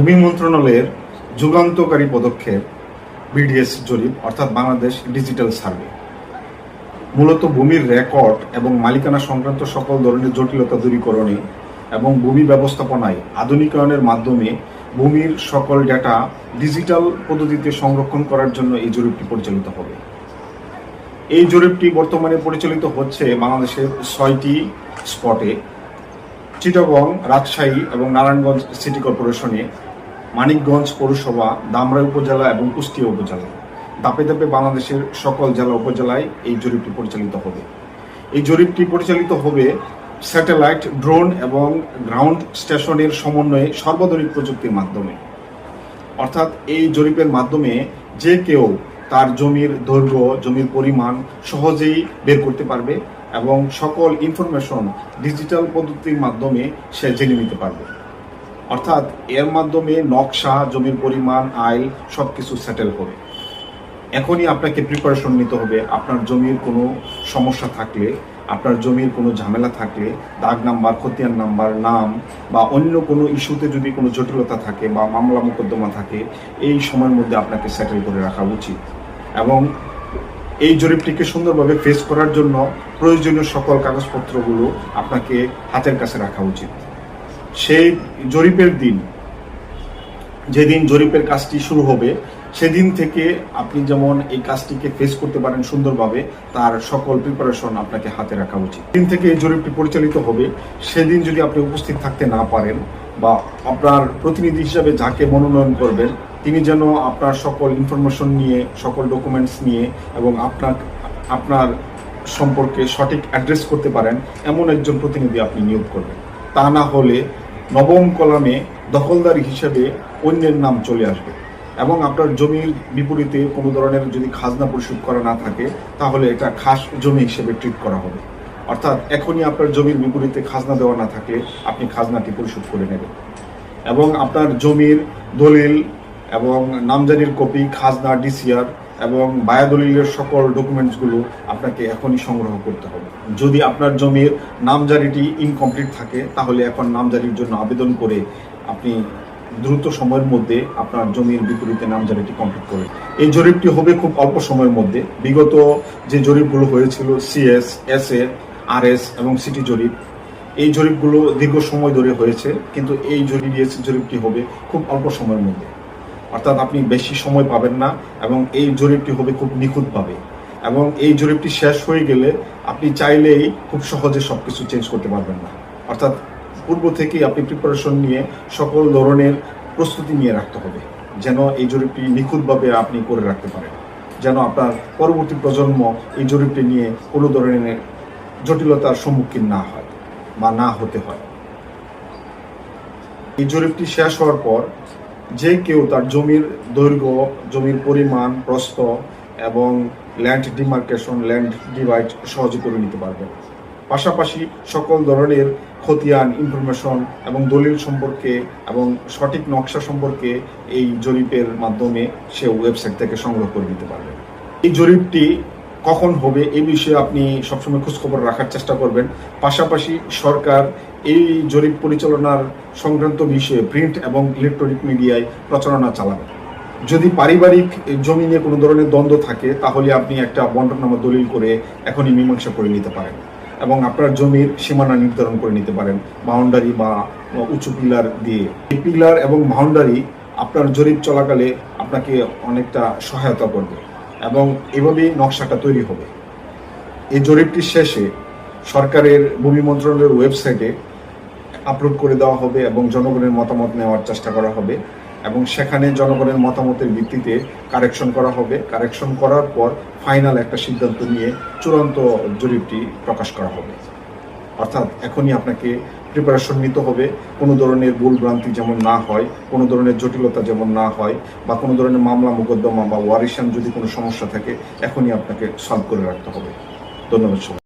ভূমি মন্ত্রণালয়ের যুগান্তকারী পদক্ষেপ, বিডিএস জরিপ, অর্থাৎ বাংলাদেশ ডিজিটাল সার্ভে। মূলত ভূমির রেকর্ড এবং মালিকানা সংক্রান্ত সকল ধরনের জটিলতা দূরীকরণে এবং ভূমি ব্যবস্থাপনায় আধুনিকায়নের মাধ্যমে ভূমির সকল ডেটা ডিজিটাল পদ্ধতিতে সংরক্ষণ করার জন্য এই জরিপটি পরিচালিত হবে। এই জরিপটি বর্তমানে পরিচালিত হচ্ছে বাংলাদেশের ছয়টি স্পটে, চিটাগং, রাজশাহী এবং নারায়ণগঞ্জ সিটি কর্পোরেশনে। মানিকগঞ্জ পৌরসভা দামরাই উপজেলা এবং কুষ্টিয়া উপজেলা। ধাপে ধাপে বাংলাদেশের সকল জেলা উপজেলায় এই জরিপটি পরিচালিত হবে। এই জরিপটি পরিচালিত হবে স্যাটেলাইট, ড্রোন এবং গ্রাউন্ড স্টেশনের সমন্বয়ে সর্বাধুনিক প্রযুক্তির মাধ্যমে। অর্থাৎ এই জরিপের মাধ্যমে যে কেউ তার জমির দৈর্ঘ্য, জমির পরিমাণ সহজেই বের করতে পারবে এবং সকল ইনফরমেশন ডিজিটাল পদ্ধতির মাধ্যমে সে জেনে নিতে পারবে। অর্থাৎ এর মাধ্যমে নকশা, জমির পরিমাণ আইল সব কিছু সেটেল হবে। এখনই আপনাকে প্রিপারেশন নিতে হবে। আপনার জমির কোনো সমস্যা থাকলে, আপনার জমির কোনো ঝামেলা থাকলে, দাগ নাম্বার, খতিয়ান নাম্বার, নাম বা অন্য কোনো ইস্যুতে যদি কোনো জটিলতা থাকে বা মামলা মোকদ্দমা থাকে, এই সময়ের মধ্যে আপনাকে সেটেল করে রাখা উচিত। এবং এই জরিপটিকে সুন্দরভাবে ফেস করার জন্য প্রয়োজনীয় সকল কাগজপত্রগুলো আপনাকে হাতের কাছে রাখা উচিত। সেই জরিপের দিন, যেদিন জরিপের কাজটি শুরু হবে, সেদিন থেকে আপনি যেমন এই কাজটিকে ফেস করতে পারেন সুন্দরভাবে, তার সকল প্রিপারেশন আপনাকে হাতে রাখা উচিত। দিন থেকে এই জরিপটি পরিচালিত হবে, সেদিন যদি আপনি উপস্থিত থাকতে না পারেন বা আপনার প্রতিনিধি হিসাবে যাকে মনোনয়ন করবেন, তিনি যেন আপনার সকল ইনফরমেশন নিয়ে, সকল ডকুমেন্টস নিয়ে এবং আপনার আপনার সম্পর্কে সঠিক অ্যাড্রেস করতে পারেন, এমন একজন প্রতিনিধি আপনি নিয়োগ করবেন। তা না হলে নবম কলামে দখলদার হিসেবে অন্যের নাম চলে আসবে এবং আপনার জমির বিপরীতে কোনো ধরনের যদি খাজনা পরিশোধ করা না থাকে, তাহলে এটা খাস জমি হিসেবে ট্রিট করা হবে। অর্থাৎ এখনই আপনার জমির বিপরীতে খাজনা দেওয়া না থাকলে আপনি খাজনাটি পরিশোধ করে নেবেন। এবং আপনার জমির দলিল এবং নামজারির কপি, খাজনা, ডিসিআর এবং বায়াদলিলের সকল ডকুমেন্টসগুলো আপনাকে এখনই সংগ্রহ করতে হবে। যদি আপনার জমির নামজারিটি ইনকমপ্লিট থাকে, তাহলে এখন নামজারির জন্য আবেদন করে আপনি দ্রুত সময়ের মধ্যে আপনার জমির বিপরীতে নামজারিটি কমপ্লিট করে এই জরিপটি হবে খুব অল্প সময়ের মধ্যে। বিগত যে জরিপগুলো হয়েছিল CS S A R S এবং সিটি জরিপ, এই জরিপগুলো দীর্ঘ সময় ধরে হয়েছে, কিন্তু এই জরিপ জরিপটি হবে খুব অল্প সময়ের মধ্যে। অর্থাৎ আপনি বেশি সময় পাবেন না এবং এই জরিপটি হবে খুব নিখুঁতভাবে। এবং এই জরিপটি শেষ হয়ে গেলে আপনি চাইলেই খুব সহজে সব কিছু চেঞ্জ করতে পারবেন না। অর্থাৎ পূর্ব থেকেই আপনি প্রিপারেশন নিয়ে সকল ধরনের প্রস্তুতি নিয়ে রাখতে হবে, যেন এই জরিপটি নিখুঁতভাবে আপনি করে রাখতে পারেন। যেন আপনার পরবর্তী প্রজন্ম এই জরিপটি নিয়ে কোনো ধরনের জটিলতার সম্মুখীন না হয় বা না হতে হয়। এই জরিপটি শেষ হওয়ার পর যে কেউ তার জমির দৈর্ঘ্য, জমির পরিমাণ, প্রস্থ এবং ল্যান্ড ডিমার্কেশন ল্যান্ড ডিভাইড সহজে করে নিতে পারবে। পাশাপাশি সকল ধরনের খতিয়ান ইনফরমেশন এবং দলিল সম্পর্কে এবং সঠিক নকশা সম্পর্কে এই জরিপের মাধ্যমে সে ওয়েবসাইট থেকে সংগ্রহ করে নিতে পারবে। এই জরিপটি কখন হবে এই বিষয়ে আপনি সবসময় খোঁজখবর রাখার চেষ্টা করবেন। পাশাপাশি সরকার এই জরিপ পরিচালনার সংক্রান্ত বিষয়ে প্রিন্ট এবং ইলেকট্রনিক মিডিয়ায় প্রচারণা চালাবেন যদি পারিবারিক জমি নিয়ে কোনো ধরনের দ্বন্দ্ব থাকে, তাহলে আপনি একটা বন্টনামা দলিল করে এখনই মীমাংসা করে নিতে পারেন এবং আপনার জমির সীমানা নির্ধারণ করে নিতে পারেন বাউন্ডারি বা উঁচু পিলার দিয়ে। এই পিলার এবং বাউন্ডারি আপনার জরিপ চলাকালে আপনাকে অনেকটা সহায়তা করবে। এবং এভাবেই নকশাটা তৈরি হবে। এই জরিপটির শেষে সরকারের ভূমি মন্ত্রণালয়ের ওয়েবসাইটে আপলোড করে দেওয়া হবে এবং জনগণের মতামত নেওয়ার চেষ্টা করা হবে এবং সেখানে জনগণের মতামতের ভিত্তিতে কারেকশন করা হবে। কারেকশন করার পর ফাইনাল একটা সিদ্ধান্ত নিয়ে চূড়ান্ত জরিপটি প্রকাশ করা হবে। অর্থাৎ এখনই আপনাকে প্রিপারেশন নিতে হবে। কোনো ধরনের ভুল ভ্রান্তি যেমন না হয়, কোনো ধরনের জটিলতা যেমন না হয়, বা কোনো ধরনের মামলা, মোকদ্দমা, বা ওয়ারিশান যদি কোনো সমস্যা থাকে, এখনই আপনাকে সলভ করে রাখতে হবে। ধন্যবাদ সবাই